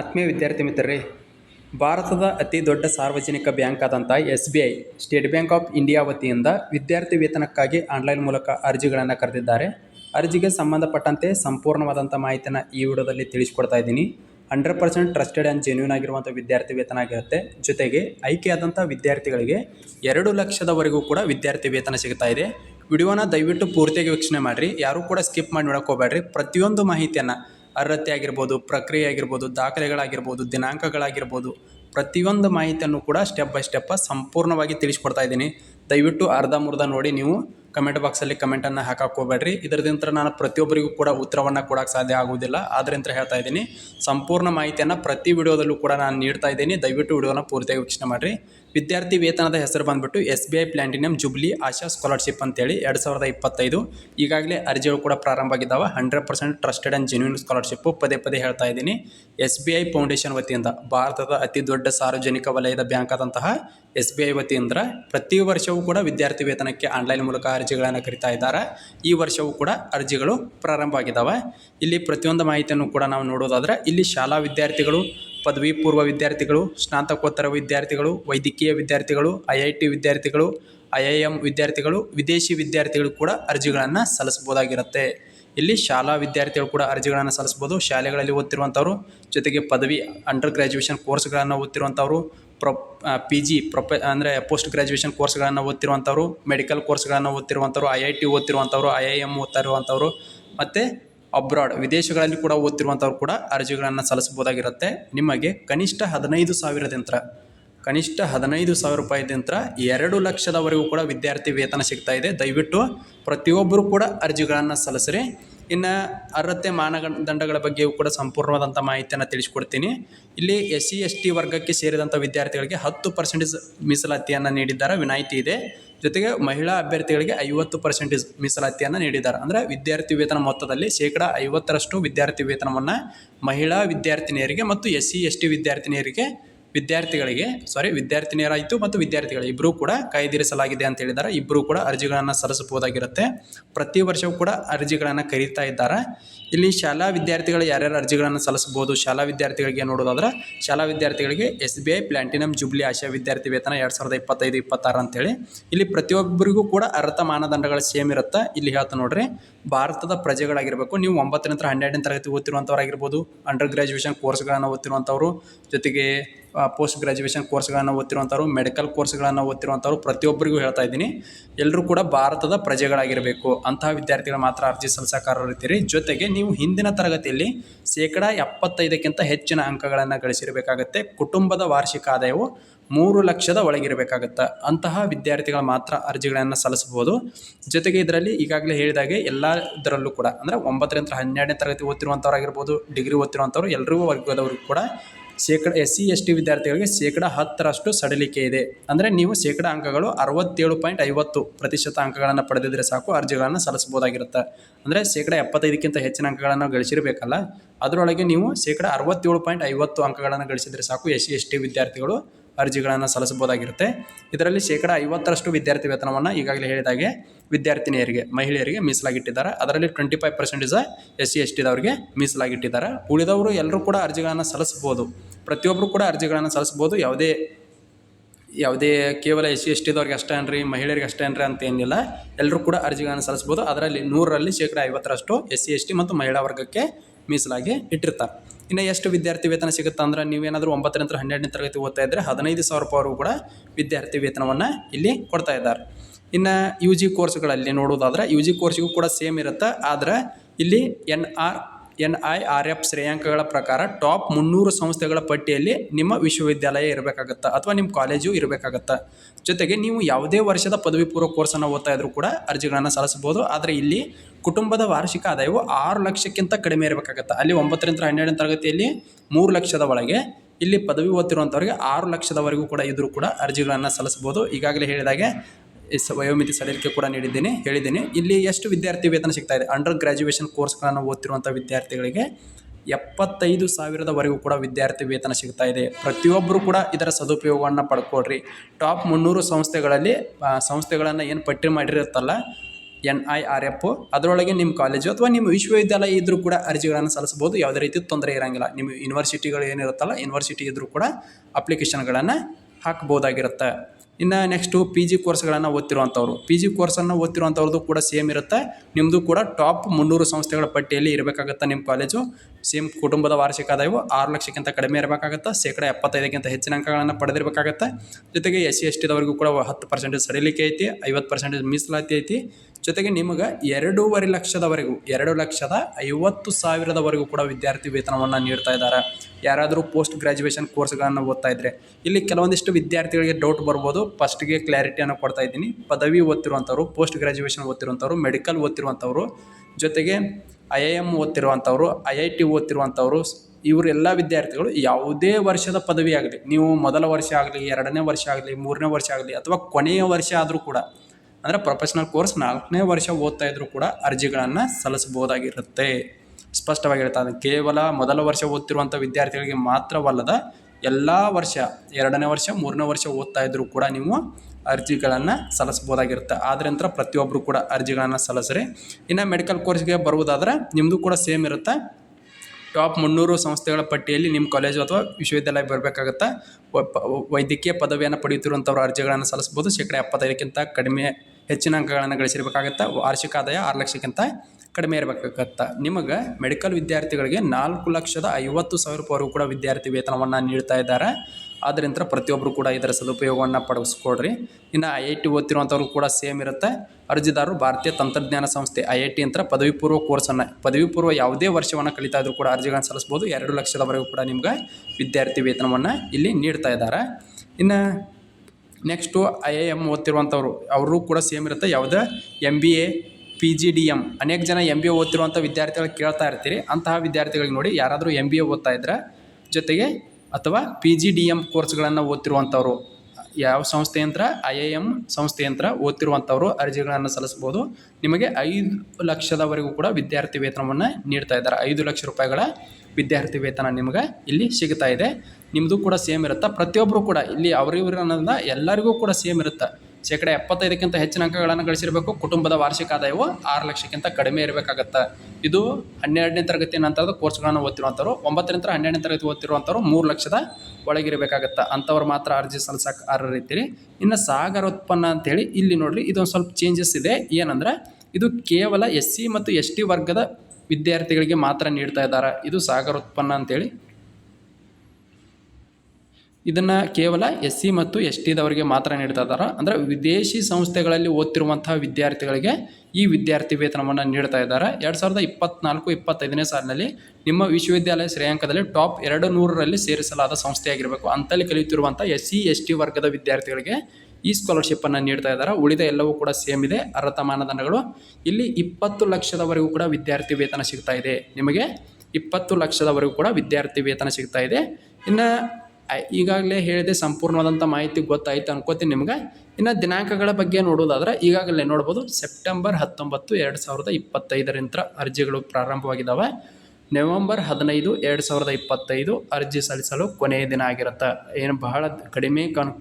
ಆತ್ಮೀಯ ವಿದ್ಯಾರ್ಥಿ ಮಿತ್ರರೇ, ಭಾರತದ ಅತಿ ದೊಡ್ಡ ಸಾರ್ವಜನಿಕ ಬ್ಯಾಂಕ್ ಆದಂಥ S B I, State Bank of India ವತಿಯಿಂದ ವಿದ್ಯಾರ್ಥಿ ವೇತನಕ್ಕಾಗಿ ಆನ್ಲೈನ್ ಮೂಲಕ ಅರ್ಜಿಗಳನ್ನು ಕರೆದಿದ್ದಾರೆ. ಅರ್ಜಿಗೆ ಸಂಬಂಧಪಟ್ಟಂತೆ ಸಂಪೂರ್ಣವಾದಂಥ ಮಾಹಿತಿಯನ್ನು ಈ ವಿಡಿಯೋದಲ್ಲಿ ತಿಳಿಸ್ಕೊಡ್ತಾ ಇದ್ದೀನಿ. Hundred percent trusted and genuine ಆಗಿರುವಂಥ ವಿದ್ಯಾರ್ಥಿ ವೇತನ ಆಗಿರುತ್ತೆ. ಜೊತೆಗೆ ಆಯ್ಕೆಯಾದಂಥ ವಿದ್ಯಾರ್ಥಿಗಳಿಗೆ ಎರಡು ಲಕ್ಷದವರೆಗೂ ಕೂಡ ವಿದ್ಯಾರ್ಥಿ ವೇತನ ಸಿಗ್ತಾ ಇದೆ. ವಿಡಿಯೋನ ದಯವಿಟ್ಟು ಪೂರ್ತಿಯಾಗಿ ವೀಕ್ಷಣೆ ಮಾಡಿರಿ. ಯಾರೂ ಕೂಡ ಸ್ಕಿಪ್ ಮಾಡಿ ನೋಡಕ್ಕೆ ಹೋಗ್ಬೇಡ್ರಿ. ಪ್ರತಿಯೊಂದು ಮಾಹಿತಿಯನ್ನು ಅರ್ಹತೆ ಆಗಿರ್ಬೋದು ಪ್ರಕ್ರಿಯೆ ಆಗಿರ್ಬೋದು ದಾಖಲೆಗಳಾಗಿರ್ಬೋದು, ದಿನಾಂಕಗಳಾಗಿರ್ಬೋದು, ಪ್ರತಿಯೊಂದು ಮಾಹಿತಿಯನ್ನು ಕೂಡ ಸ್ಟೆಪ್ ಬೈ ಸ್ಟೆಪ್ ಸಂಪೂರ್ಣವಾಗಿ ತಿಳಿಸ್ಕೊಡ್ತಾ ಇದ್ದೀನಿ. ದಯವಿಟ್ಟು ಅರ್ಧ ಮುರ್ಧ ನೋಡಿ ನೀವು ಕಮೆಂಟ್ ಬಾಕ್ಸಲ್ಲಿ ಕಮೆಂಟನ್ನು ಹಾಕಕ್ಕೆ ಹೋಗ್ಬೇಡ್ರಿ. ನಂತರ ನಾನು ಪ್ರತಿಯೊಬ್ಬರಿಗೂ ಕೂಡ ಉತ್ತರವನ್ನು ಕೊಡೋಕ್ಕೆ ಸಾಧ್ಯ ಆಗುವುದಿಲ್ಲ. ಆದ್ರಿಂದ ಹೇಳ್ತಾ ಇದ್ದೀನಿ, ಸಂಪೂರ್ಣ ಮಾಹಿತಿಯನ್ನು ಪ್ರತಿ ವಿಡಿಯೋದಲ್ಲೂ ಕೂಡ ನಾನು ನೀಡ್ತಾ ಇದ್ದೀನಿ. ದಯವಿಟ್ಟು ವಿಡಿಯೋನ ಪೂರ್ತಿಯಾಗಿ ವೀಕ್ಷಣೆ ಮಾಡಿರಿ. ವಿದ್ಯಾರ್ಥಿ ವೇತನದ ಹೆಸರು ಬಂದ್ಬಿಟ್ಟು S B I platinum jubilee Asha scholarship ಅಂತೇಳಿ ಎರಡು ಸಾವಿರದ ಇಪ್ಪತ್ತೈದು. ಈಗಾಗಲೇ ಅರ್ಜಿಗಳು ಕೂಡ ಪ್ರಾರಂಭ ಆಗಿದ್ದಾವೆ. Hundred percent trusted and genuine scholarship ಪದೇ ಪದೇ ಹೇಳ್ತಾ ಇದ್ದೀನಿ. ಎಸ್ ಬಿ ಐ ಫೌಂಡೇಶನ್ ವತಿಯಿಂದ ಭಾರತದ ಅತಿ ದೊಡ್ಡ ಸಾರ್ವಜನಿಕ ವಲಯದ ಬ್ಯಾಂಕ್ ಆದಂತಹ ಎಸ್ ಬಿ ಐ ವತಿಯಿಂದ ಪ್ರತಿ ವರ್ಷವೂ ಕೂಡ ವಿದ್ಯಾರ್ಥಿ ವೇತನಕ್ಕೆ ಆನ್ಲೈನ್ ಮೂಲಕ ಅರ್ಜಿಗಳನ್ನು ಕರಿತಾ ಇದ್ದಾರೆ. ಈ ವರ್ಷವೂ ಕೂಡ ಅರ್ಜಿಗಳು ಪ್ರಾರಂಭ ಆಗಿದ್ದಾವೆ. ಇಲ್ಲಿ ಪ್ರತಿಯೊಂದು ಮಾಹಿತಿಯನ್ನು ಕೂಡ ನಾವು ನೋಡೋದಾದರೆ ಇಲ್ಲಿ ಶಾಲಾ ವಿದ್ಯಾರ್ಥಿಗಳು ಪದವಿ ಪೂರ್ವ ವಿದ್ಯಾರ್ಥಿಗಳು, ಸ್ನಾತಕೋತ್ತರ ವಿದ್ಯಾರ್ಥಿಗಳು, ವೈದ್ಯಕೀಯ ವಿದ್ಯಾರ್ಥಿಗಳು, ಐ ಐ ಟಿ ವಿದ್ಯಾರ್ಥಿಗಳು, ಐ ಐ ಎಂ ವಿದ್ಯಾರ್ಥಿಗಳು, ವಿದೇಶಿ ವಿದ್ಯಾರ್ಥಿಗಳು ಕೂಡ ಅರ್ಜಿಗಳನ್ನು ಸಲ್ಲಿಸ್ಬೋದಾಗಿರುತ್ತೆ ಇಲ್ಲಿ ಶಾಲಾ ವಿದ್ಯಾರ್ಥಿಗಳು ಕೂಡ ಅರ್ಜಿಗಳನ್ನು ಸಲ್ಲಿಸ್ಬೋದು ಶಾಲೆಗಳಲ್ಲಿ ಓದ್ತಿರುವಂಥವ್ರು, ಜೊತೆಗೆ ಪದವಿ ಅಂಡರ್ ಗ್ರ್ಯಾಜುಯೇಷನ್ ಕೋರ್ಸ್ಗಳನ್ನು ಓದ್ತಿರುವಂಥವ್ರು ಪ್ರೊ ಪಿ ಜಿ ಪ್ರೊಪೆ ಅಂದರೆ ಪೋಸ್ಟ್ ಗ್ರ್ಯಾಜುಯೇಷನ್ ಕೋರ್ಸ್ಗಳನ್ನು ಓದ್ತಿರುವಂಥವ್ರು, ಮೆಡಿಕಲ್ ಕೋರ್ಸ್ಗಳನ್ನು ಓದ್ತಿರುವಂಥವ್ರು, ಐ ಐ ಟಿ ಓದ್ತಿರುವಂಥವ್ರು, ಐ ಐ ಎಂ ಓದ್ತಾ ಇರುವಂಥವ್ರು, ಮತ್ತು ಅಬ್ರಾಡ್, ವಿದೇಶಗಳಲ್ಲಿ ಕೂಡ ಓದ್ತಿರುವಂಥವ್ರು ಕೂಡ ಅರ್ಜಿಗಳನ್ನು ಸಲ್ಲಿಸಬಹುದಾಗಿರುತ್ತೆ. ನಿಮಗೆ ಕನಿಷ್ಠ ಹದಿನೈದು ಸಾವಿರದಿಂದ ಕನಿಷ್ಠ ಹದಿನೈದು ಸಾವಿರ ರೂಪಾಯಿದಿಂದ ಎರಡು ಲಕ್ಷದವರೆಗೂ ಕೂಡ ವಿದ್ಯಾರ್ಥಿ ವೇತನ ಸಿಗ್ತಾ ಇದೆ. ದಯವಿಟ್ಟು ಪ್ರತಿಯೊಬ್ಬರು ಕೂಡ ಅರ್ಜಿಗಳನ್ನು ಸಲ್ಲಿಸ್ರಿ. ಇನ್ನು ಅರ್ಹತೆ ಮಾನದಂಡಗಳ ಬಗ್ಗೆಯೂ ಕೂಡ ಸಂಪೂರ್ಣವಾದಂಥ ಮಾಹಿತಿಯನ್ನು ತಿಳಿಸ್ಕೊಡ್ತೀನಿ. ಇಲ್ಲಿ ಎಸ್ ಸಿ ಎಸ್ ಟಿ ವರ್ಗಕ್ಕೆ ಸೇರಿದಂಥ ವಿದ್ಯಾರ್ಥಿಗಳಿಗೆ ಹತ್ತು ಪರ್ಸೆಂಟೇಜ್ ಮೀಸಲಾತಿಯನ್ನು ನೀಡಿದ್ದಾರೆ ವಿನಾಯಿತಿ ಇದೆ. ಜೊತೆಗೆ ಮಹಿಳಾ ಅಭ್ಯರ್ಥಿಗಳಿಗೆ ಐವತ್ತು ಪರ್ಸೆಂಟೇಜ್ ಮೀಸಲಾತಿಯನ್ನು ನೀಡಿದ್ದಾರೆ. ಅಂದರೆ ವಿದ್ಯಾರ್ಥಿ ವೇತನ ಮೊತ್ತದಲ್ಲಿ ಶೇಕಡಾ ಐವತ್ತರಷ್ಟು ವಿದ್ಯಾರ್ಥಿ ವೇತನವನ್ನು ಮಹಿಳಾ ವಿದ್ಯಾರ್ಥಿನಿಯರಿಗೆ ಮತ್ತು ಎಸ್ ಸಿ ಎಸ್ ಟಿ ವಿದ್ಯಾರ್ಥಿನಿಯರಿಗೆ ವಿದ್ಯಾರ್ಥಿಗಳಿಗೆ ಸಾರಿ ವಿದ್ಯಾರ್ಥಿನಿಯರಾಯಿತು ಮತ್ತು ವಿದ್ಯಾರ್ಥಿಗಳು ಇಬ್ಬರೂ ಕೂಡ ಕಾಯ್ದಿರಿಸಲಾಗಿದೆ ಅಂತ ಹೇಳಿದ್ದಾರೆ. ಇಬ್ಬರೂ ಕೂಡ ಅರ್ಜಿಗಳನ್ನು ಸಲ್ಲಿಸಬಹುದಾಗಿರುತ್ತೆ. ಪ್ರತಿ ವರ್ಷವೂ ಕೂಡ ಅರ್ಜಿಗಳನ್ನು ಕರೀತಾ ಇದ್ದಾರೆ. ಇಲ್ಲಿ ಶಾಲಾ ವಿದ್ಯಾರ್ಥಿಗಳು ಯಾರ್ಯಾರು ಅರ್ಜಿಗಳನ್ನು ಸಲ್ಲಿಸಬಹುದು? ಶಾಲಾ ವಿದ್ಯಾರ್ಥಿಗಳಿಗೆ ನೋಡೋದಾದ್ರೆ, ಶಾಲಾ ವಿದ್ಯಾರ್ಥಿಗಳಿಗೆ S B I platinum jubilee Asha ವಿದ್ಯಾರ್ಥಿ ವೇತನ ಎರಡು ಸಾವಿರದ ಇಪ್ಪತ್ತೈದು, ಇಪ್ಪತ್ತಾರು ಅಂತೇಳಿ. ಇಲ್ಲಿ ಪ್ರತಿಯೊಬ್ಬರಿಗೂ ಕೂಡ ಅರ್ಹತಾ ಮಾನದಂಡಗಳು ಸೇಮ್ ಇರುತ್ತೆ. ಇಲ್ಲಿ ಹೇಳ್ತಾ ನೋಡ್ರಿ. ಭಾರತದ ಪ್ರಜೆಗಳಾಗಿರಬೇಕು, ನೀವು ಒಂಬತ್ತರಿಂದ ಹನ್ನೆರಡನೇ ತರಗತಿ ಓದ್ತಿರುವಂಥವ್ರಾಗಿರ್ಬೋದು ಅಂಡರ್ ಗ್ರ್ಯಾಜುಯೇಷನ್ ಕೋರ್ಸ್ಗಳನ್ನು ಓದ್ತಿರುವಂಥವ್ರು, ಜೊತೆಗೆ ಪೋಸ್ಟ್ ಗ್ರ್ಯಾಜುಯೇಷನ್ ಕೋರ್ಸ್ಗಳನ್ನು ಓದ್ತಿರುವಂಥವ್ರು ಮೆಡಿಕಲ್ ಕೋರ್ಸ್ಗಳನ್ನು ಓದ್ತಿರುವಂಥವ್ರು ಪ್ರತಿಯೊಬ್ಬರಿಗೂ ಹೇಳ್ತಾ ಇದ್ದೀನಿ. ಎಲ್ಲರೂ ಕೂಡ ಭಾರತದ ಪ್ರಜೆಗಳಾಗಿರಬೇಕು ಅಂತಹ ವಿದ್ಯಾರ್ಥಿಗಳು ಮಾತ್ರ ಅರ್ಜಿ ಸಲ್ಲಿಸಕಾರರಿರ್ತೀರಿ ಜೊತೆಗೆ ನೀವು ಹಿಂದಿನ ತರಗತಿಯಲ್ಲಿ ಶೇಕಡ ಎಪ್ಪತ್ತೈದಕ್ಕಿಂತ ಹೆಚ್ಚಿನ ಅಂಕಗಳನ್ನು ಗಳಿಸಿರಬೇಕಾಗತ್ತೆ. ಕುಟುಂಬದ ವಾರ್ಷಿಕ ಆದಾಯವು ಮೂರು ಲಕ್ಷದ ಒಳಗಿರಬೇಕಾಗತ್ತೆ? ಅಂತಹ ವಿದ್ಯಾರ್ಥಿಗಳು ಮಾತ್ರ ಅರ್ಜಿಗಳನ್ನು ಸಲ್ಲಿಸ್ಬೋದು ಜೊತೆಗೆ ಇದರಲ್ಲಿ ಈಗಾಗಲೇ ಹೇಳಿದಾಗೆ ಎಲ್ಲದರಲ್ಲೂ ಕೂಡ, ಅಂದರೆ ಒಂಬತ್ತರಿಂದ ಹನ್ನೆರಡನೇ ತರಗತಿ ಓದ್ತಿರುವಂಥವ್ರಾಗಿರ್ಬೋದು ಡಿಗ್ರಿ ಓದ್ತಿರುವಂಥವ್ರು ಎಲ್ಲರಿಗೂ ವರ್ಗದವ್ರಿಗೂ ಕೂಡ ಶೇಕಡ ಎಸ್ ಸಿ ಎಸ್ ಟಿ ವಿದ್ಯಾರ್ಥಿಗಳಿಗೆ ಶೇಕಡ ಹತ್ತರಷ್ಟು ಸಡಿಲಿಕೆ ಇದೆ. ಅಂದರೆ ನೀವು ಶೇಕಡ ಅಂಕಗಳು ಅರವತ್ತೇಳು ಪಾಯಿಂಟ್ ಐವತ್ತು ಪ್ರತಿಶತ ಅಂಕಗಳನ್ನು ಪಡೆದಿದ್ದರೆ ಸಾಕು, ಅರ್ಜಿಗಳನ್ನು ಸಲ್ಲಿಸ್ಬೋದಾಗಿರುತ್ತೆ ಅಂದರೆ ಶೇಕಡ ಎಪ್ಪತ್ತೈದಕ್ಕಿಂತ ಹೆಚ್ಚಿನ ಅಂಕಗಳನ್ನು ಗಳಿಸಿರಬೇಕಲ್ಲ, ಅದರೊಳಗೆ ನೀವು ಶೇಕಡ ಅರವತ್ತೇಳು ಪಾಯಿಂಟ್ ಐವತ್ತು ಅಂಕಗಳನ್ನು ಗಳಿಸಿದರೆ ಸಾಕು ಎಸ್ ಸಿ ಎಸ್ ಟಿ ವಿದ್ಯಾರ್ಥಿಗಳು ಅರ್ಜಿಗಳನ್ನು ಸಲ್ಲಿಸಬಹುದಾಗಿರುತ್ತೆ. ಇದರಲ್ಲಿ ಶೇಕಡ ಐವತ್ತರಷ್ಟು ವಿದ್ಯಾರ್ಥಿ ವೇತನವನ್ನು ಈಗಾಗಲೇ ಹೇಳಿದಾಗೆ ವಿದ್ಯಾರ್ಥಿನಿಯರಿಗೆ, ಮಹಿಳೆಯರಿಗೆ ಮೀಸಲಾಗಿಟ್ಟಿದ್ದಾರೆ. ಅದರಲ್ಲಿ twenty five percentage S C, S ಟಿದವರಿಗೆ ಮೀಸಲಾಗಿಟ್ಟಿದ್ದಾರೆ. ಉಳಿದವರು ಎಲ್ಲರೂ ಕೂಡ ಅರ್ಜಿಗಳನ್ನು ಸಲ್ಲಿಸ್ಬೋದು ಪ್ರತಿಯೊಬ್ಬರು ಕೂಡ ಅರ್ಜಿಗಳನ್ನು ಸಲ್ಲಿಸ್ಬೋದು ಯಾವುದೇ ಯಾವುದೇ ಕೇವಲ ಎಸ್ ಸಿ, ಎಸ್ ಟಿದವ್ರಿಗೆ ಅಷ್ಟೇ ಅನ್ರಿ, ಮಹಿಳೆಯರಿಗೆ ಅಷ್ಟೇ ಅನ್ರಿ ಅಂತ ಏನಿಲ್ಲ. ಎಲ್ಲರೂ ಕೂಡ ಅರ್ಜಿಗಳನ್ನು ಸಲ್ಲಿಸ್ಬೋದು ಅದರಲ್ಲಿ ನೂರರಲ್ಲಿ ಶೇಕಡ ಐವತ್ತರಷ್ಟು ಎಸ್ ಸಿ, ಎಸ್ ಟಿ ಮತ್ತು ಮಹಿಳಾ ವರ್ಗಕ್ಕೆ ಮೀಸಲಾಗಿ ಇಟ್ಟಿರ್ತಾರೆ. ಇನ್ನು ಎಷ್ಟು ವಿದ್ಯಾರ್ಥಿ ವೇತನ ಸಿಗುತ್ತೆ ಅಂದ್ರೆ ನೀವೇನಾದರೂ ಒಂಬತ್ತರಿಂದ ಹನ್ನೆರಡನೇ ತರಗತಿ ಓದ್ತಾ ಇದ್ದರೆ ಹದಿನೈದು ಸಾವಿರ ರೂಪಾಯಿ ಕೂಡ ವಿದ್ಯಾರ್ಥಿ ವೇತನವನ್ನು ಇಲ್ಲಿ ಕೊಡ್ತಾ ಇದ್ದಾರೆ. ಇನ್ನು ಯು ಜಿ ಕೋರ್ಸ್ಗಳಲ್ಲಿ ನೋಡೋದಾದ್ರೆ ಯು ಜಿ ಕೋರ್ಸಿಗೂ ಕೂಡ ಸೇಮ್ ಇರುತ್ತೆ. ಆದರೆ ಇಲ್ಲಿ N R N I R F ಶ್ರೇಯಾಂಕಗಳ ಪ್ರಕಾರ ಟಾಪ್ ಮುನ್ನೂರು ಸಂಸ್ಥೆಗಳ ಪಟ್ಟಿಯಲ್ಲಿ ನಿಮ್ಮ ವಿಶ್ವವಿದ್ಯಾಲಯ ಇರಬೇಕಾಗತ್ತೆ ಅಥವಾ ನಿಮ್ಮ ಕಾಲೇಜು ಇರಬೇಕಾಗತ್ತೆ. ಜೊತೆಗೆ ನೀವು ಯಾವುದೇ ವರ್ಷದ ಪದವಿ ಪೂರ್ವ ಕೋರ್ಸನ್ನು ಓದ್ತಾ ಇದ್ರೂ ಕೂಡ ಅರ್ಜಿಗಳನ್ನು ಸಲ್ಲಿಸಬಹುದು. ಆದರೆ ಇಲ್ಲಿ ಕುಟುಂಬದ ವಾರ್ಷಿಕ ಆದಾಯವು ಆರು ಲಕ್ಷಕ್ಕಿಂತ ಕಡಿಮೆ ಇರಬೇಕಾಗತ್ತೆ. ಅಲ್ಲಿ ಒಂಬತ್ತರಿಂದ ಹನ್ನೆರಡನೇ ತರಗತಿಯಲ್ಲಿ ಮೂರು ಲಕ್ಷದ ಒಳಗೆ ಇಲ್ಲಿ ಪದವಿ ಓದ್ತಿರುವಂಥವ್ರಿಗೆ ಆರು ಲಕ್ಷದವರೆಗೂ ಕೂಡ ಇದ್ದರೂ ಕೂಡ ಅರ್ಜಿಗಳನ್ನು ಸಲ್ಲಿಸ್ಬೋದು ಈಗಾಗಲೇ ಹೇಳಿದಾಗೆ ವಯೋಮಿತಿ ಸಡಿಲಿಕೆ ಕೂಡ ನೀಡಿದ್ದೀನಿ, ಹೇಳಿದ್ದೀನಿ. ಇಲ್ಲಿ ಎಷ್ಟು ವಿದ್ಯಾರ್ಥಿ ವೇತನ ಸಿಗ್ತಾ ಇದೆ? ಅಂಡರ್ ಗ್ರ್ಯಾಜುಯೇಷನ್ ಕೋರ್ಸ್ಗಳನ್ನು ಓದ್ತಿರುವಂಥ ವಿದ್ಯಾರ್ಥಿಗಳಿಗೆ ಎಪ್ಪತ್ತೈದು ಸಾವಿರದವರೆಗೂ ಕೂಡ ವಿದ್ಯಾರ್ಥಿ ವೇತನ ಸಿಗ್ತಾ ಇದೆ. ಪ್ರತಿಯೊಬ್ಬರು ಕೂಡ ಇದರ ಸದುಪಯೋಗವನ್ನು ಪಡ್ಕೊಳ್ರಿ. ಟಾಪ್ ಮುನ್ನೂರು ಸಂಸ್ಥೆಗಳಲ್ಲಿ ಸಂಸ್ಥೆಗಳನ್ನು ಏನು ಪಟ್ಟಿ ಮಾಡಿರುತ್ತಲ್ಲ, ಎನ್ ಐ ಆರ್ ಎಫ್, ಅದರೊಳಗೆ ನಿಮ್ಮ ಕಾಲೇಜು ಅಥವಾ ನಿಮ್ಮ ವಿಶ್ವವಿದ್ಯಾಲಯ ಇದ್ದರೂ ಕೂಡ ಅರ್ಜಿಗಳನ್ನು ಸಲ್ಲಿಸಬಹುದು. ಯಾವುದೇ ರೀತಿ ತೊಂದರೆ ಇರೋಂಗಿಲ್ಲ. ನಿಮ್ಮ ಯೂನಿವರ್ಸಿಟಿಗಳು ಏನಿರುತ್ತಲ್ಲ ಯೂನಿವರ್ಸಿಟಿ ಇದ್ದರೂ ಕೂಡ ಅಪ್ಲಿಕೇಶನ್ಗಳನ್ನು ಹಾಕ್ಬೋದಾಗಿರುತ್ತೆ. ಇನ್ನು ನೆಕ್ಸ್ಟು ಪಿ ಜಿ ಕೋರ್ಸ್ಗಳನ್ನು ಓದ್ತಿರುವಂಥವ್ರು. ಪಿ ಜಿ ಕೋರ್ಸನ್ನು ಓದ್ತಿರುವಂಥವ್ರದ್ದು ಕೂಡ ಸೇಮ್ ಇರುತ್ತೆ. ನಿಮ್ಮದು ಕೂಡ ಟಾಪ್ ಮುನ್ನೂರು ಸಂಸ್ಥೆಗಳ ಪಟ್ಟಿಯಲ್ಲಿ ಇರಬೇಕಾಗತ್ತೆ ನಿಮ್ಮ ಕಾಲೇಜು ಸೇಮ್ ಕುಟುಂಬದ ವಾರ್ಷಿಕ ಆದಾಯವು ಆರು ಲಕ್ಷಕ್ಕಿಂತ ಕಡಿಮೆ ಇರಬೇಕಾಗತ್ತೆ, ಶೇಕಡ ಎಪ್ಪತ್ತೈದಕ್ಕಿಂತ ಹೆಚ್ಚಿನ ಅಂಕಗಳನ್ನು ಪಡೆದಿರಬೇಕಾಗತ್ತೆ. ಜೊತೆಗೆ ಎಸ್ ಸಿ ಎಸ್ ಟಿದವರೆಗೂ ಕೂಡ ಹತ್ತು ಪರ್ಸೆಂಟೇಜ್ ಸಡಿಲಿಕೆ ಐತಿ, ಐವತ್ತು ಪರ್ಸೆಂಟೇಜ್ ಮೀಸಲಾತಿ ಐತಿ. ಜೊತೆಗೆ ನಿಮಗೆ ಎರಡೂವರೆ ಲಕ್ಷದವರೆಗೂ, ಎರಡು ಲಕ್ಷದ ಐವತ್ತು ಸಾವಿರದವರೆಗೂ ಕೂಡ ವಿದ್ಯಾರ್ಥಿ ವೇತನವನ್ನು ನೀಡ್ತಾ ಇದ್ದಾರೆ. ಯಾರಾದರೂ ಪೋಸ್ಟ್ ಗ್ರ್ಯಾಜುಯೇಷನ್ ಕೋರ್ಸ್ಗಳನ್ನು ಓದ್ತಾ ಇದ್ದರೆ ಇಲ್ಲಿ ಕೆಲವೊಂದಿಷ್ಟು ವಿದ್ಯಾರ್ಥಿಗಳಿಗೆ ಡೌಟ್ ಬರ್ಬೋದು. ಫಸ್ಟ್ಗೆ ಕ್ಲಾರಿಟಿಯನ್ನು ಕೊಡ್ತಾ ಇದ್ದೀನಿ. ಪದವಿ ಓದ್ತಿರುವಂಥವ್ರು ಪೋಸ್ಟ್ ಗ್ರ್ಯಾಜುಯೇಷನ್ ಓದ್ತಿರುವಂಥವ್ರು ಮೆಡಿಕಲ್ ಓದ್ತಿರುವಂಥವ್ರು, ಜೊತೆಗೆ ಐ ಐ ಎಂ ಓದ್ತಿರುವಂಥವ್ರು ಐ ಐ ಟಿ ಓದ್ತಿರುವಂಥವ್ರು, ಇವರೆಲ್ಲ ವಿದ್ಯಾರ್ಥಿಗಳು ಯಾವುದೇ ವರ್ಷದ ಪದವಿ ಆಗಲಿ, ನೀವು ಮೊದಲ ವರ್ಷ ಆಗಲಿ, ಎರಡನೇ ವರ್ಷ ಆಗಲಿ, ಮೂರನೇ ವರ್ಷ ಆಗಲಿ, ಅಥವಾ ಕೊನೆಯ ವರ್ಷ ಆದರೂ ಕೂಡ ಅಂದರೆ ಪ್ರೊಫೆಷ್ನಲ್ ಕೋರ್ಸ್ ನಾಲ್ಕನೇ ವರ್ಷ ಓದ್ತಾ ಇದ್ದರೂ ಕೂಡ ಅರ್ಜಿಗಳನ್ನು ಸಲ್ಲಿಸಬಹುದಾಗಿರುತ್ತೆ. ಸ್ಪಷ್ಟವಾಗಿ ಹೇಳ್ತಾನೆ ಕೇವಲ ಮೊದಲ ವರ್ಷ ಓದ್ತಿರುವಂಥ ವಿದ್ಯಾರ್ಥಿಗಳಿಗೆ ಮಾತ್ರವಲ್ಲದ ಎಲ್ಲ ವರ್ಷ, ಎರಡನೇ ವರ್ಷ, ಮೂರನೇ ವರ್ಷ ಓದ್ತಾ ಇದ್ದರೂ ಕೂಡ ನೀವು ಅರ್ಜಿಗಳನ್ನು ಸಲ್ಲಿಸ್ಬೋದಾಗಿರುತ್ತೆ ನಂತರ ಪ್ರತಿಯೊಬ್ಬರು ಕೂಡ ಅರ್ಜಿಗಳನ್ನು ಸಲ್ಲಿಸ್ರಿ. ಇನ್ನು ಮೆಡಿಕಲ್ ಕೋರ್ಸ್ಗೆ ಬರುವುದಾದ್ರೆ ನಿಮ್ಮದು ಕೂಡ ಸೇಮ್ ಇರುತ್ತೆ. ಟಾಪ್ ಮುನ್ನೂರು ಸಂಸ್ಥೆಗಳ ಪಟ್ಟಿಯಲ್ಲಿ ನಿಮ್ಮ ಕಾಲೇಜು ಅಥವಾ ವಿಶ್ವವಿದ್ಯಾಲಯ ಬರಬೇಕಾಗತ್ತೆ. ವೈದ್ಯಕೀಯ ಪದವಿಯನ್ನು ಪಡೆಯುತ್ತಿರುವಂಥವ್ರು ಅರ್ಜಿಗಳನ್ನು ಸಲ್ಲಿಸ್ಬೋದು ಶೇಕಡ ಎಪ್ಪತ್ತೈದಕ್ಕಿಂತ ಕಡಿಮೆ ಹೆಚ್ಚಿನ ಅಂಕಗಳನ್ನು ಗಳಿಸಿರ್ಬೇಕಾಗತ್ತೆ, ವಾರ್ಷಿಕ ಆದಾಯ ಆರು ಲಕ್ಷಕ್ಕಿಂತ ಕಡಿಮೆ ಇರಬೇಕಾಗತ್ತೆ. ನಿಮಗೆ ಮೆಡಿಕಲ್ ವಿದ್ಯಾರ್ಥಿಗಳಿಗೆ ನಾಲ್ಕು ಲಕ್ಷದ ಐವತ್ತು ಸಾವಿರ ರೂಪಾಯಿವರೆಗೂ ಕೂಡ ವಿದ್ಯಾರ್ಥಿ ವೇತನವನ್ನು ನೀಡ್ತಾ ಇದ್ದಾರೆ. ಆದ್ದರಿಂದ ಪ್ರತಿಯೊಬ್ಬರು ಕೂಡ ಇದರ ಸದುಪಯೋಗವನ್ನು ಪಡಿಸ್ಕೊಡ್ರಿ. ಇನ್ನು ಐ ಐ ಟಿ ಓದ್ತಿರುವಂಥವ್ರು ಕೂಡ ಸೇಮ್ ಇರುತ್ತೆ. ಅರ್ಜಿದಾರರು ಭಾರತೀಯ ತಂತ್ರಜ್ಞಾನ ಸಂಸ್ಥೆ ಐ ಐ ಟಿ ಅಂತ ಪದವಿ ಪೂರ್ವ ಕೋರ್ಸನ್ನು ಪದವಿ ಪೂರ್ವ ಯಾವುದೇ ವರ್ಷವನ್ನು ಕಲಿತಾ ಇದ್ರೂ ಕೂಡ ಅರ್ಜಿಗಳನ್ನು ಸಲ್ಲಿಸ್ಬೋದು ಎರಡು ಲಕ್ಷದವರೆಗೂ ಕೂಡ ನಿಮ್ಗೆ ವಿದ್ಯಾರ್ಥಿ ವೇತನವನ್ನು ಇಲ್ಲಿ ನೀಡ್ತಾ ಇದ್ದಾರೆ. ಇನ್ನು ನೆಕ್ಸ್ಟು ಐ ಐ ಎಂ ಓದ್ತಿರುವಂಥವ್ರು, ಅವರು ಕೂಡ ಸೇಮ್ ಇರುತ್ತೆ. ಯಾವುದೇ M B A P G D M ಅನೇಕ ಜನ ಎಂ ಬಿ ಎ ಓದ್ತಿರುವಂಥ ವಿದ್ಯಾರ್ಥಿಗಳು ಕೇಳ್ತಾ ಇರ್ತೀರಿ. ಅಂತಹ ವಿದ್ಯಾರ್ಥಿಗಳಿಗೆ ನೋಡಿ ಯಾರಾದರೂ ಎಂ ಬಿ ಎ ಓದ್ತಾ ಇದ್ರೆ ಜೊತೆಗೆ ಅಥವಾ ಪಿ ಜಿ ಡಿ ಎಂ ಕೋರ್ಸ್ಗಳನ್ನು ಓದ್ತಿರುವಂಥವ್ರು ಯಾವ ಸಂಸ್ಥೆ ಯಂತ್ರ, ಐ ಐ ಎಂ ಸಂಸ್ಥೆ ಯಂತ್ರ ಓದ್ತಿರುವಂಥವ್ರು ಅರ್ಜಿಗಳನ್ನು ಸಲ್ಲಿಸ್ಬೋದು ನಿಮಗೆ ಐದು ಲಕ್ಷದವರೆಗೂ ಕೂಡ ವಿದ್ಯಾರ್ಥಿ ವೇತನವನ್ನು ನೀಡ್ತಾ ಇದ್ದಾರೆ. ಐದು ಲಕ್ಷ ರೂಪಾಯಿಗಳ ವಿದ್ಯಾರ್ಥಿ ವೇತನ ನಿಮಗೆ ಇಲ್ಲಿ ಸಿಗ್ತಾ ಇದೆ. ನಿಮ್ಮದು ಕೂಡ ಸೇಮ್ ಇರುತ್ತೆ? ಪ್ರತಿಯೊಬ್ಬರು ಕೂಡ ಇಲ್ಲಿ ಅವರಿವರು ಅನ್ನೋದನ್ನ ಎಲ್ಲರಿಗೂ ಕೂಡ ಸೇಮ್ ಇರುತ್ತೆ? ಶೇಕಡ ಎಪ್ಪತ್ತೈದಕ್ಕಿಂತ ಹೆಚ್ಚಿನ ಅಂಕಗಳನ್ನು ಗಳಿಸಿರಬೇಕು. ಕುಟುಂಬದ ವಾರ್ಷಿಕ ಆದಾಯವು ಆರು ಲಕ್ಷಕ್ಕಿಂತ ಕಡಿಮೆ ಇರಬೇಕಾಗತ್ತೆ? ಇದು ಹನ್ನೆರಡನೇ ತರಗತಿ ನಂತರದ ಕೋರ್ಸ್ಗಳನ್ನು ಓದ್ತಿರುವಂಥವ್ರು ಒಂಬತ್ತರಿಂದ ಹನ್ನೆರಡನೇ ತರಗತಿ ಓದ್ತಿರುವಂಥವ್ರು ಮೂರು ಲಕ್ಷದ ಒಳಗಿರಬೇಕಾಗತ್ತೆ? ಅಂಥವ್ರು ಮಾತ್ರ ಅರ್ಜಿ ಸಲ್ಸಕ್ಕೆ ಅರ್ಹರಿದ್ದೀರಿ. ಇನ್ನು ಸಾಗರ ಉತ್ಪನ್ನ ಅಂತೇಳಿ ಇಲ್ಲಿ ನೋಡ್ರಿ, ಇದೊಂದು ಸ್ವಲ್ಪ ಚೇಂಜಸ್ ಇದೆ. ಏನಂದ್ರೆ, ಇದು ಕೇವಲ ಎಸ್ ಸಿ ಮತ್ತು ಎಸ್ ಟಿ ವರ್ಗದ ವಿದ್ಯಾರ್ಥಿಗಳಿಗೆ ಮಾತ್ರ ನೀಡ್ತಾ ಇದ್ದಾರೆ. ಇದು ಸಾಗರ ಉತ್ಪನ್ನ ಅಂತೇಳಿ ಇದನ್ನು ಕೇವಲ ಎಸ್ ಸಿ ಮತ್ತು ಎಸ್ ಟಿದವರಿಗೆ ಮಾತ್ರ ನೀಡ್ತಾ ಇದ್ದಾರೆ ಅಂದರೆ ವಿದೇಶಿ ಸಂಸ್ಥೆಗಳಲ್ಲಿ ಓದ್ತಿರುವಂತಹ ವಿದ್ಯಾರ್ಥಿಗಳಿಗೆ ಈ ವಿದ್ಯಾರ್ಥಿ ವೇತನವನ್ನು ನೀಡ್ತಾ ಇದ್ದಾರೆ ಎರಡು ಸಾವಿರದ ಇಪ್ಪತ್ನಾಲ್ಕು, ಇಪ್ಪತ್ತೈದನೇ ಸಾಲಿನಲ್ಲಿ ನಿಮ್ಮ ವಿಶ್ವವಿದ್ಯಾಲಯ ಶ್ರೇಯಾಂಕದಲ್ಲಿ ಟಾಪ್ ಎರಡು ನೂರರಲ್ಲಿ ಸೇರಿಸಲಾದ ಸಂಸ್ಥೆಯಾಗಿರಬೇಕು. ಅಂತಲ್ಲಿ ಕಲಿಯುತ್ತಿರುವಂಥ ಎಸ್ ಸಿ, ಎಸ್ ಟಿ ವರ್ಗದ ವಿದ್ಯಾರ್ಥಿಗಳಿಗೆ ಈ ಸ್ಕಾಲರ್ಶಿಪ್ಪನ್ನು ನೀಡ್ತಾ ಇದ್ದಾರೆ ಉಳಿದ ಎಲ್ಲವೂ ಕೂಡ ಸೇಮ್ ಇದೆ. ಅರ್ಹತಾ ಮಾನದಂಡಗಳು. ಇಲ್ಲಿ ಇಪ್ಪತ್ತು ಲಕ್ಷದವರೆಗೂ ಕೂಡ ವಿದ್ಯಾರ್ಥಿ ವೇತನ ಸಿಗ್ತಾ ಇದೆ. ನಿಮಗೆ ಇಪ್ಪತ್ತು ಲಕ್ಷದವರೆಗೂ ಕೂಡ ವಿದ್ಯಾರ್ಥಿ ವೇತನ ಸಿಗ್ತಾ ಇದೆ. ಇನ್ನು ಈಗಾಗಲೇ ಹೇಳಿದೆ ಸಂಪೂರ್ಣವಾದಂಥ ಮಾಹಿತಿ ಗೊತ್ತಾಯಿತು ಅನ್ಕೋತೀನಿ ನಿಮ್ಗೆ. ಇನ್ನು ದಿನಾಂಕಗಳ ಬಗ್ಗೆ ನೋಡೋದಾದ್ರೆ ಈಗಾಗಲೇ ನೋಡ್ಬೋದು ಸೆಪ್ಟೆಂಬರ್ ಹತ್ತೊಂಬತ್ತು ಎರಡು ಸಾವಿರದ ಇಪ್ಪತ್ತೈದರಿಂದ ಅರ್ಜಿಗಳು ಪ್ರಾರಂಭವಾಗಿದ್ದಾವೆ ನವೆಂಬರ್ ಹದಿನೈದು ಎರಡು ಸಾವಿರದ ಇಪ್ಪತ್ತೈದು ಅರ್ಜಿ ಸಲ್ಲಿಸಲು ಕೊನೆಯ ದಿನ ಆಗಿರುತ್ತೆ. ಏನು ಬಹಳ ಕಡಿಮೆ ಕನ್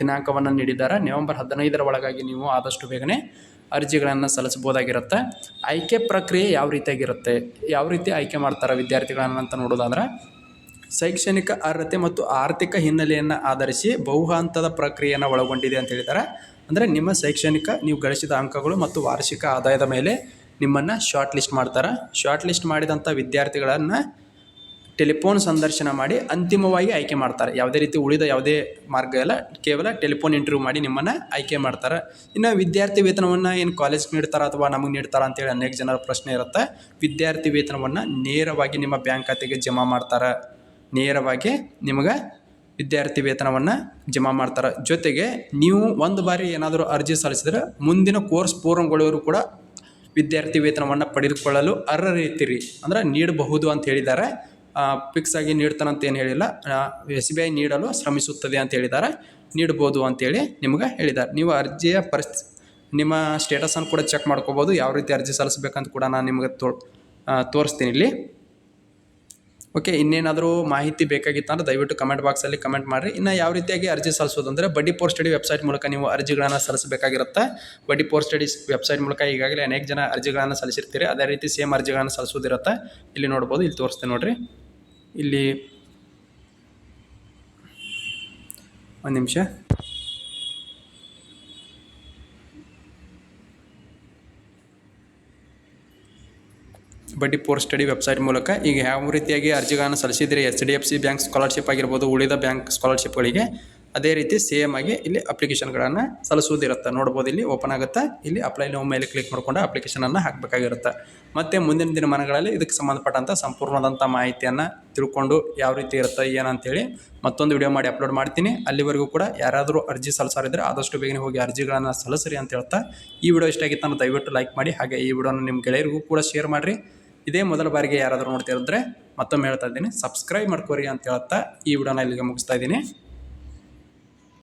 ದಿನಾಂಕವನ್ನು ನೀಡಿದ್ದಾರೆ. ನವೆಂಬರ್ ಹದಿನೈದರ ಒಳಗಾಗಿ ನೀವು ಆದಷ್ಟು ಬೇಗನೆ ಅರ್ಜಿಗಳನ್ನು ಸಲ್ಲಿಸ್ಬೋದಾಗಿರುತ್ತೆ ಆಯ್ಕೆ ಪ್ರಕ್ರಿಯೆ ಯಾವ ರೀತಿಯಾಗಿರುತ್ತೆ? ಯಾವ ರೀತಿ ಆಯ್ಕೆ ಮಾಡ್ತಾರೆ ವಿದ್ಯಾರ್ಥಿಗಳನ್ನು ಅಂತ ನೋಡೋದಾದ್ರೆ ಶೈಕ್ಷಣಿಕ ಅರ್ಹತೆ ಮತ್ತು ಆರ್ಥಿಕ ಹಿನ್ನೆಲೆಯನ್ನು ಆಧರಿಸಿ ಬಹು ಹಂತದ ಪ್ರಕ್ರಿಯೆಯನ್ನು ಒಳಗೊಂಡಿದೆ ಅಂತ ಹೇಳಿದ್ದಾರೆ ಅಂದರೆ ನಿಮ್ಮ ಶೈಕ್ಷಣಿಕ, ನೀವು ಗಳಿಸಿದ ಅಂಕಗಳು ಮತ್ತು ವಾರ್ಷಿಕ ಆದಾಯದ ಮೇಲೆ ನಿಮ್ಮನ್ನು ಶಾರ್ಟ್ ಲಿಸ್ಟ್ ಮಾಡ್ತಾರೆ. ಶಾರ್ಟ್ ಲಿಸ್ಟ್ ಮಾಡಿದಂಥ ವಿದ್ಯಾರ್ಥಿಗಳನ್ನು ಟೆಲಿಫೋನ್ ಸಂದರ್ಶನ ಮಾಡಿ ಅಂತಿಮವಾಗಿ ಆಯ್ಕೆ ಮಾಡ್ತಾರೆ. ಯಾವುದೇ ರೀತಿ ಉಳಿದ ಯಾವುದೇ ಮಾರ್ಗ ಇಲ್ಲ, ಕೇವಲ ಟೆಲಿಫೋನ್ ಇಂಟರ್ವ್ಯೂ ಮಾಡಿ ನಿಮ್ಮನ್ನು ಆಯ್ಕೆ ಮಾಡ್ತಾರೆ. ಇನ್ನು ವಿದ್ಯಾರ್ಥಿ ವೇತನವನ್ನು ಏನು ಕಾಲೇಜ್ ನೀಡ್ತಾರೆ ಅಥವಾ ನಮಗೆ ನೀಡ್ತಾರ ಅಂತೇಳಿ ಅನೇಕ ಜನರ ಪ್ರಶ್ನೆ ಇರುತ್ತೆ. ವಿದ್ಯಾರ್ಥಿ ವೇತನವನ್ನು ನೇರವಾಗಿ ನಿಮ್ಮ ಬ್ಯಾಂಕ್ ಖಾತೆಗೆ ಜಮಾ ಮಾಡ್ತಾರೆ. ನೇರವಾಗಿ ನಿಮಗೆ ವಿದ್ಯಾರ್ಥಿ ವೇತನವನ್ನು ಜಮಾ ಮಾಡ್ತಾರೆ. ಜೊತೆಗೆ ನೀವು ಒಂದು ಬಾರಿ ಏನಾದರೂ ಅರ್ಜಿ ಸಲ್ಲಿಸಿದ್ರೆ ಮುಂದಿನ ಕೋರ್ಸ್ ಪೂರ್ಣಗೊಳ್ಳುವರು ಕೂಡ ವಿದ್ಯಾರ್ಥಿ ವೇತನವನ್ನು ಪಡೆದುಕೊಳ್ಳಲು ಅರ್ಹರಿರ್ತೀರಿ ಅಂದ್ರೆ ನೀಡಬಹುದು ಅಂತ ಹೇಳಿದ್ದಾರೆ. ಫಿಕ್ಸ್ ಆಗಿ ನೀಡ್ತಾನಂತ ಏನು ಹೇಳಿಲ್ಲ. ಎಸ್ ಬಿ ಐ ನೀಡಲು ಶ್ರಮಿಸುತ್ತದೆ ಅಂತ ಹೇಳಿದ್ದಾರೆ. ನೀಡ್ಬೋದು ಅಂತೇಳಿ ನಿಮ್ಗೆ ಹೇಳಿದ್ದಾರೆ. ನೀವು ಅರ್ಜಿಯ ಪರಿಸ್ಥಿತಿ ನಿಮ್ಮ ಸ್ಟೇಟಸನ್ನು ಕೂಡ ಚೆಕ್ ಮಾಡ್ಕೋಬೋದು. ಯಾವ ರೀತಿ ಅರ್ಜಿ ಸಲ್ಲಿಸ್ಬೇಕಂತ ಕೂಡ ನಾನು ನಿಮಗೆ ತೋ ತೋರಿಸ್ತೀನಿ ಇಲ್ಲಿ. ಓಕೆ, ಇನ್ನೇನಾದರೂ ಮಾಹಿತಿ ಬೇಕಾಗಿತ್ತು ಅಂದ್ರೆ ದಯವಿಟ್ಟು ಕಮೆಂಟ್ ಬಾಕ್ಸಲ್ಲಿ ಕಮೆಂಟ್ ಮಾಡಿರಿ. ಇನ್ನು ಯಾವ ರೀತಿಯಾಗಿ ಅರ್ಜಿ ಸಲ್ಲಿಸೋದು ಅಂದರೆ ಬಡ್ಡಿ ಪೋರ್ ಸ್ಟಡಿ ವೆಬ್ಸೈಟ್ ಮೂಲಕ ನೀವು ಅರ್ಜಿಗಳನ್ನು ಸಲ್ಲಿಸಬೇಕಾಗಿರುತ್ತೆ. ಬಡ್ಡಿ ಪೋರ್ ಸ್ಟಡೀಸ್ ವೆಬ್ಸೈಟ್ ಮೂಲಕ ಈಗಾಗಲೇ ಅನೇಕ ಜನ ಅರ್ಜಿಗಳನ್ನು ಸಲ್ಲಿಸಿರ್ತೀರಿ. ಅದೇ ರೀತಿ ಸೇಮ್ ಅರ್ಜಿಗಳನ್ನು ಸಲ್ಲಿಸೋದಿರುತ್ತೆ ಇಲ್ಲಿ ನೋಡ್ಬೋದು, ಇಲ್ಲಿ ತೋರಿಸ್ತೀನಿ ನೋಡಿರಿ. ಇಲ್ಲಿ ಒಂದು ನಿಮಿಷ. ಬಡ್ಡಿ ಪೋರ್ ಸ್ಟಡಿ ವೆಬ್ಸೈಟ್ ಮೂಲಕ ಈಗ ಯಾವ ರೀತಿಯಾಗಿ ಅರ್ಜಿಗಳನ್ನು ಸಲ್ಲಿಸಿದರೆ H D F C bank scholarship ಆಗಿರ್ಬೋದು, ಉಳಿದ ಬ್ಯಾಂಕ್ ಸ್ಕಾಲರ್ಶಿಪ್ಗಳಿಗೆ, ಅದೇ ರೀತಿ ಸೇಮ್ ಆಗಿ ಇಲ್ಲಿ ಅಪ್ಲಿಕೇಶನ್ಗಳನ್ನು ಸಲ್ಲಿಸುವುದಿರುತ್ತೆ ನೋಡ್ಬೋದು, ಇಲ್ಲಿ ಓಪನ್ ಆಗುತ್ತೆ, ಇಲ್ಲಿ ಅಪ್ಲೈ ನಾವು ಮೇಲೆ ಕ್ಲಿಕ್ ಮಾಡಿಕೊಂಡು ಅಪ್ಲಿಕೇಶನನ್ನು ಹಾಕಬೇಕಾಗಿರುತ್ತೆ. ಮತ್ತು ಮುಂದಿನ ದಿನಮಾನಗಳಲ್ಲಿ ಇದಕ್ಕೆ ಸಂಬಂಧಪಟ್ಟಂಥ ಸಂಪೂರ್ಣವಾದಂಥ ಮಾಹಿತಿಯನ್ನು ತಿಳ್ಕೊಂಡು ಯಾವ ರೀತಿ ಇರುತ್ತೆ, ಏನಂತೇಳಿ ಮತ್ತೊಂದು ವಿಡಿಯೋ ಮಾಡಿ ಅಪ್ಲೋಡ್ ಮಾಡ್ತೀನಿ. ಅಲ್ಲಿವರೆಗೂ ಕೂಡ ಯಾರಾದರೂ ಅರ್ಜಿ ಸಲ್ಲಿಸಾರಿದ್ರೆ ಆದಷ್ಟು ಬೇಗನೆ ಹೋಗಿ ಅರ್ಜಿಗಳನ್ನು ಸಲ್ಲಿಸ್ರಿ ಅಂತ ಹೇಳ್ತಾ, ಈ ವಿಡಿಯೋ ಇಷ್ಟ ಆಗಿತ್ತು ಅಂದ್ರೆ ದಯವಿಟ್ಟು ಲೈಕ್ ಮಾಡಿ, ಹಾಗೆ ಈ ವಿಡಿಯೋನ ನಿಮ್ಮ ಗೆಳೆಯರಿಗೂ ಕೂಡ ಶೇರ್ ಮಾಡಿರಿ. ಇದೇ ಮೊದಲ ಬಾರಿಗೆ ಯಾರಾದರೂ ನೋಡ್ತಿರಿದ್ರೆ ಮತ್ತೊಮ್ಮೆ ಹೇಳ್ತಾ ಇದ್ದೀನಿ ಸಬ್ಸ್ಕ್ರೈಬ್ ಮಾಡ್ಕೋರಿ ಅಂತ ಹೇಳ್ತಾ ಈ ವಿಡಿಯೋನ ಇಲ್ಲಿಗೆ ಮುಗಿಸ್ತಾ ಇದ್ದೀನಿ.